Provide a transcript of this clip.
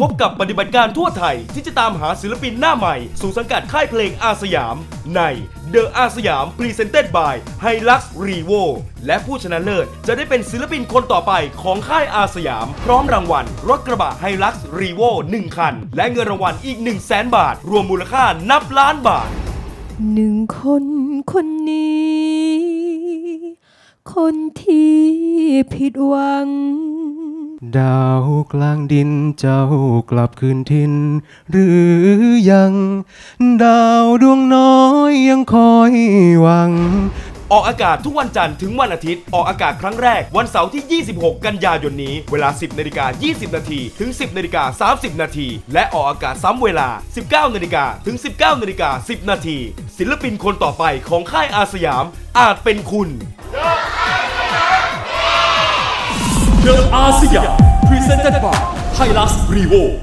พบกับปฏิบัติการทั่วไทยที่จะตามหาศิลปินหน้าใหม่ สู่สังกัดค่ายเพลงอาสยาม ใน The อาสยาม Presented by Hilux Revo และผู้ชนะเลิศจะได้เป็นศิลปินคนต่อไปของค่ายอาสยาม พร้อมรางวัล รถกระบะ Hilux Revo 1 คัน และเงินรางวัลอีก 1 0 0 0 0แสนบาท รวมมูลค่านับล้านบาทหนึ่งคนคนนี้ คนที่ผิดหวัง ดาวกลางดินเจ้ากลับคืนทิน หรือยัง ดาวดวงน้อยยังคอยหวัง ออกอากาศทุกวันจันทร์ถึงวันอาทิตย์ ออกอากาศครั้งแรกวันเสาร์ที่ 26 กันยายนนี้ เวลา 10นาฬิกา20 นาทีถึง 10นาฬิกา30 นาที และออกอากาศซ้ำเวลา 19นาฬิกาถึง 19นาฬิกา10 นาที ศิลปินคนต่อไปของค่ายอาสยามอาจเป็นคุณ Asia, presented by Hilas Revo.